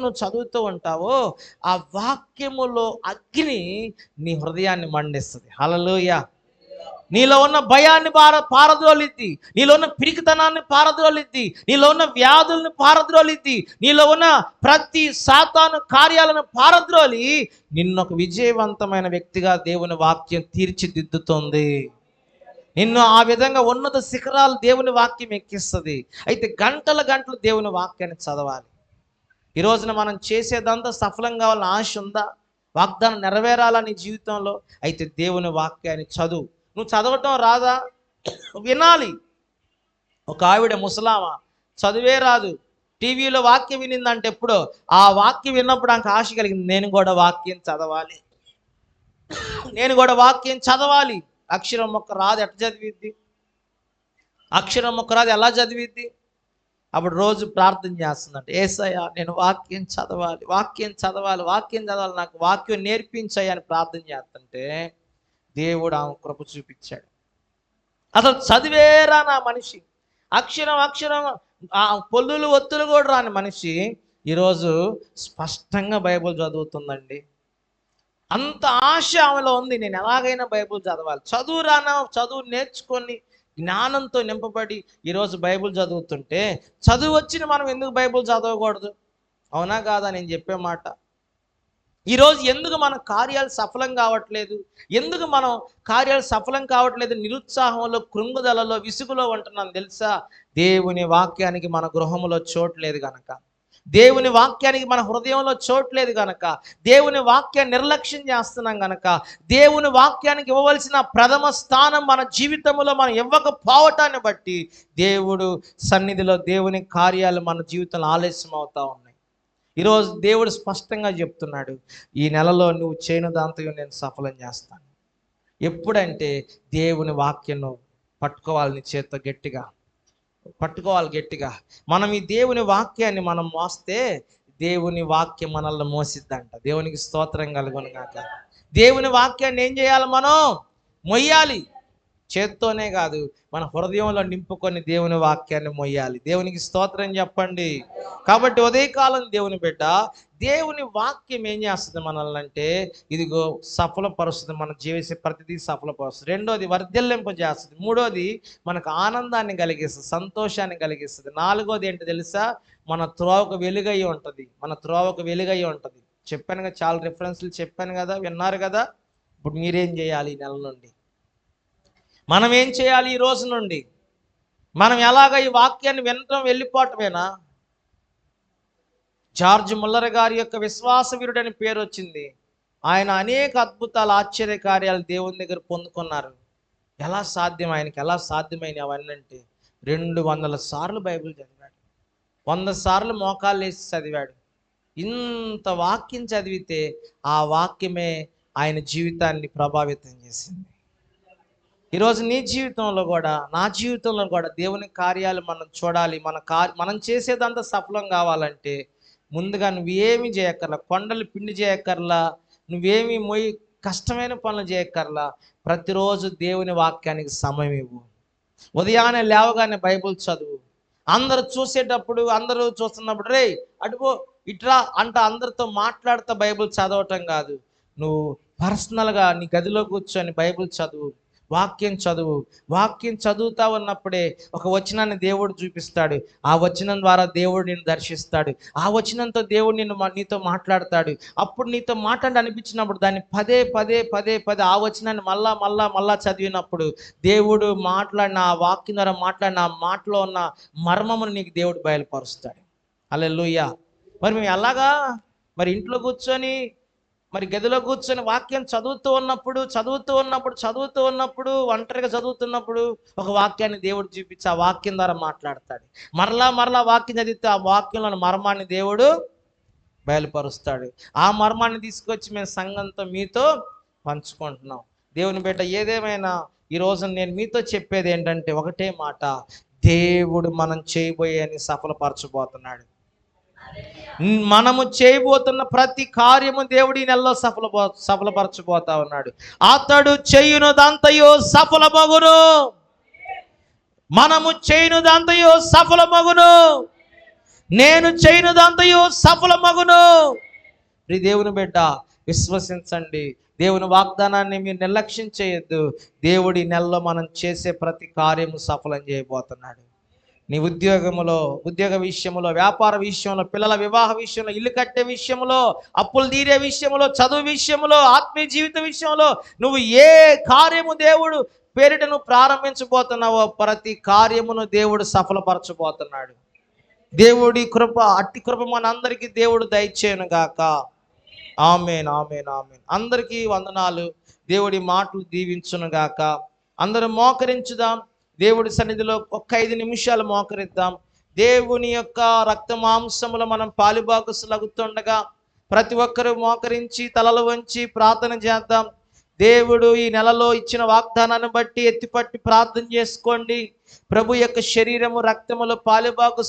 నువ్వు చదువుతూ ఉంటావో ఆ వాక్యములో అగ్ని నీ హృదయాన్ని మండిస్తుంది. హలలోయ నీలో ఉన్న భయాన్ని పార పారద్రోలిద్ది. నీలో ఉన్న పిరికితనాన్ని పారద్రోలిద్ది. నీలో ఉన్న వ్యాధుల్ని పారద్రోలిద్ది. నీలో ఉన్న ప్రతి సాతాను కార్యాలను పారద్రోలి. నిన్న ఒక విజయవంతమైన వ్యక్తిగా దేవుని వాక్యం తీర్చిదిద్దుతుంది. నిన్ను ఆ విధంగా ఉన్నత శిఖరాలు దేవుని వాక్యం ఎక్కిస్తుంది. అయితే గంటల గంటలు దేవుని వాక్యాన్ని చదవాలి. ఈ రోజున మనం చేసేదంతా సఫలం కావాలని ఆశ ఉందా? వాగ్దానం నెరవేరాలా నీ జీవితంలో? అయితే దేవుని వాక్యాన్ని చదువు. నువ్వు చదవటం రాదా? వినాలి. ఒక ఆవిడ ముసలామా చదువే రాదు. టీవీలో వాక్యం వినిందంటే ఎప్పుడో? ఆ వాక్యం విన్నప్పుడు నాకు ఆశ కలిగింది నేను కూడా వాక్యం చదవాలి. నేను కూడా వాక్యం చదవాలి. అక్షరం మొక్క రాదు ఎట్లా చదివిద్ది? అక్షరం మొక్క రాదు ఎలా చదివిద్ది? అప్పుడు రోజు ప్రార్థన చేస్తుందంట ఏసయ్యా నేను వాక్యం చదవాలి వాక్యం చదవాలి వాక్యం చదవాలి నాకు వాక్యం నేర్పించాయి అని ప్రార్థన చేస్తుంటే దేవుడు ఆమె కృప చూపించాడు. అసలు చదివేరా నా మనిషి? అక్షరం అక్షరం ఆ పొల్లులు ఒత్తులు కూడా రాని మనిషి ఈరోజు స్పష్టంగా బైబిల్ చదువుతుందండి. అంత ఆశ ఆమెలో ఉంది నేను ఎలాగైనా బైబిల్ చదవాలి. చదువు రానా చదువు నేర్చుకొని జ్ఞానంతో నింపబడి ఈరోజు బైబిల్ చదువుతుంటే చదువు వచ్చిన మనం ఎందుకు బైబిల్ చదవకూడదు? అవునా కాదా నేను చెప్పే మాట? ఈరోజు ఎందుకు మన కార్యాలు సఫలం కావట్లేదు? ఎందుకు మనం కార్యాలు సఫలం కావట్లేదు? నిరుత్సాహంలో కృంగుదలలో విసుగులో ఉంటున్నాం తెలుసా? దేవుని వాక్యానికి మన గృహంలో చోట్లేదు కనుక దేవుని వాక్యానికి మన హృదయంలో చోట్లేదు గనక దేవుని వాక్యాన్ని నిర్లక్ష్యం చేస్తున్నాం గనక దేవుని వాక్యానికి ఇవ్వవలసిన ప్రథమ స్థానం మన జీవితంలో మనం ఇవ్వకపోవటాన్ని బట్టి దేవుడు సన్నిధిలో దేవుని కార్యాలు మన జీవితంలో ఆలస్యం అవుతా ఉన్నాయి. ఈరోజు దేవుడు స్పష్టంగా చెప్తున్నాడు ఈ నెలలో నువ్వు చేయని దాంతో నేను సఫలం చేస్తాను. ఎప్పుడంటే దేవుని వాక్యం పట్టుకోవాలని చేత్తో గట్టిగా పట్టుకోవాలి గట్టిగా. మనం ఈ దేవుని వాక్యాన్ని మనం మోస్తే దేవుని వాక్యం మనల్ని మోసిద్దంట. దేవునికి స్తోత్రం కలుగును దేవుని వాక్యాన్ని ఏం చేయాలి మనం? మొయ్యాలి. చేత్తోనే కాదు మన హృదయంలో నింపుకొని దేవుని వాక్యాన్ని మొయ్యాలి. దేవునికి స్తోత్రం చెప్పండి. కాబట్టి ఉదయకాలం దేవుని బిడ్డ దేవుని వాక్యం ఏం చేస్తుంది మనల్ని అంటే ఇదిగో సఫలపరుస్తుంది మనం జీవించే ప్రతిదీ సఫలపరుస్తుంది. రెండోది వర్ధిల్లింప చేస్తుంది. మూడోది మనకు ఆనందాన్ని కలిగిస్తుంది సంతోషాన్ని కలిగిస్తుంది. నాలుగోది ఏంటి తెలుసా? మన త్రోవకు వెలుగై ఉంటుంది. మన త్రోవకు వెలుగై ఉంటుంది. చెప్పాను కదా చాలా రిఫరెన్స్లు చెప్పాను కదా విన్నారు కదా? ఇప్పుడు మీరేం చేయాలి ఈ నెల నుండి? మనం ఏం చేయాలి ఈ రోజు నుండి? మనం ఎలాగ ఈ వాక్యాన్ని వినటం వెళ్ళిపోవటమేనా? జార్జ్ ముల్లర్ గారి యొక్క విశ్వాసవీరుడని పేరు వచ్చింది. ఆయన అనేక అద్భుతాలు ఆశ్చర్య కార్యాలు దేవుని దగ్గర పొందుకున్నారు. ఎలా సాధ్యం ఆయనకి? ఎలా సాధ్యమైన అవన్నీ అంటే రెండు వందల సార్లు బైబిల్ చదివాడు. వంద సార్లు మోకాలు వేసి చదివాడు. ఇంత వాక్యం చదివితే ఆ వాక్యమే ఆయన జీవితాన్ని ప్రభావితం చేసింది. ఈరోజు నీ జీవితంలో కూడా నా జీవితంలో కూడా దేవుని కార్యాలు మనం చూడాలి. మన కార్ మనం చేసేదంతా సఫలం కావాలంటే ముందుగా నువ్వేమి చేయక్కర్లా? కొండలు పిండి చేయక్కర్లా? నువ్వేమి మొయ్యి కష్టమైన పనులు చేయక్కర్లా? ప్రతిరోజు దేవుని వాక్యానికి సమయం ఇవ్వు. ఉదయాన్నే లేవగానే బైబుల్ చదువు. అందరూ చూసేటప్పుడు అందరూ చూస్తున్నప్పుడు రే అటుపో ఇట్రా అంట అందరితో మాట్లాడుతూ బైబిల్ చదవటం కాదు. నువ్వు పర్సనల్గా నీ గదిలో కూర్చొని బైబిల్ చదువు. వాక్యం చదువు. వాక్యం చదువుతా ఉన్నప్పుడే ఒక వచనాన్ని దేవుడు చూపిస్తాడు. ఆ వచనం ద్వారా దేవుడు నిన్ను దర్శిస్తాడు. ఆ వచనంతో దేవుడు నిన్ను నీతో మాట్లాడతాడు. అప్పుడు నీతో మాట్లాడి అనిపించినప్పుడు దాన్ని పదే పదే పదే పదే ఆ వచనాన్ని మళ్ళా మళ్ళా మళ్ళా చదివినప్పుడు దేవుడు మాట్లాడిన ఆ వాక్యం ద్వారా మాట్లాడిన ఆ మాటలో ఉన్న మర్మమును నీకు దేవుడు బయలుపరుస్తాడు. అల్లెలుయ్యా మరి మేము ఎలాగా? మరి ఇంట్లో కూర్చొని మరి గదిలో కూర్చొని వాక్యం చదువుతూ ఉన్నప్పుడు చదువుతూ ఉన్నప్పుడు చదువుతూ ఉన్నప్పుడు ఒంటరిగా చదువుతున్నప్పుడు ఒక వాక్యాన్ని దేవుడు చూపించి ఆ వాక్యం ద్వారా మాట్లాడతాడు. మరలా మరలా వాక్యం చదివితే ఆ వాక్యంలోని మర్మాన్ని దేవుడు బయలుపరుస్తాడు. ఆ మర్మాన్ని తీసుకొచ్చి మేము సంఘంతో మీతో పంచుకుంటున్నాం. దేవుని బిడ్డ ఏదేమైనా ఈ రోజు నేను మీతో చెప్పేది ఏంటంటే ఒకటే మాట. దేవుడు మనం చేయబోయేని సఫలపరచబోతున్నాడు. మనము చేయబోతున్న ప్రతి కార్యము దేవుడి నెలలో సఫల సఫలపరచబోతా ఉన్నాడు. అతడు చేయునదంతయో సఫలమగును. మనము చేయనుదంతయో సఫలమగును. నేను చేయునుదంతయో సఫలమగును. ప్రి దేవుని బిడ్డ విశ్వసించండి. దేవుని వాగ్దానాన్ని మీరు నిర్లక్ష్యం చేయొద్దు. దేవుడి నెలలో మనం చేసే ప్రతి కార్యము సఫలం చేయబోతున్నాడు. నీ ఉద్యోగములో ఉద్యోగ విషయంలో వ్యాపార విషయంలో పిల్లల వివాహ విషయంలో ఇల్లు కట్టే విషయంలో అప్పులు తీరే విషయంలో చదువు విషయంలో ఆత్మీయ జీవిత విషయంలో నువ్వు ఏ కార్యము దేవుడు పేరిటను ప్రారంభించబోతున్నావో ప్రతి కార్యమును దేవుడు సఫలపరచబోతున్నాడు. దేవుడి కృప అట్టి కృప మనందరికీ దేవుడు దయచేయను గాక. Amen amen amen. అందరికీ వందనాలు. దేవుడి మాటలు దీవించును గాక. అందరూ మోకరించుదాం. దేవుడి సన్నిధిలో ఒక్క ఐదు నిమిషాలు మోకరిద్దాం. దేవుని యొక్క రక్త మాంసములు మనం పాలుబాగుసలగుతుండగా ప్రతి ఒక్కరూ మోకరించి తలలు వంచి ప్రార్థన చేద్దాం. దేవుడు ఈ నెలలో ఇచ్చిన వాగ్దానాన్ని బట్టి ఎత్తిపట్టి ప్రార్థన చేసుకోండి. ప్రభు యొక్క శరీరము రక్తములో పాలుబాగు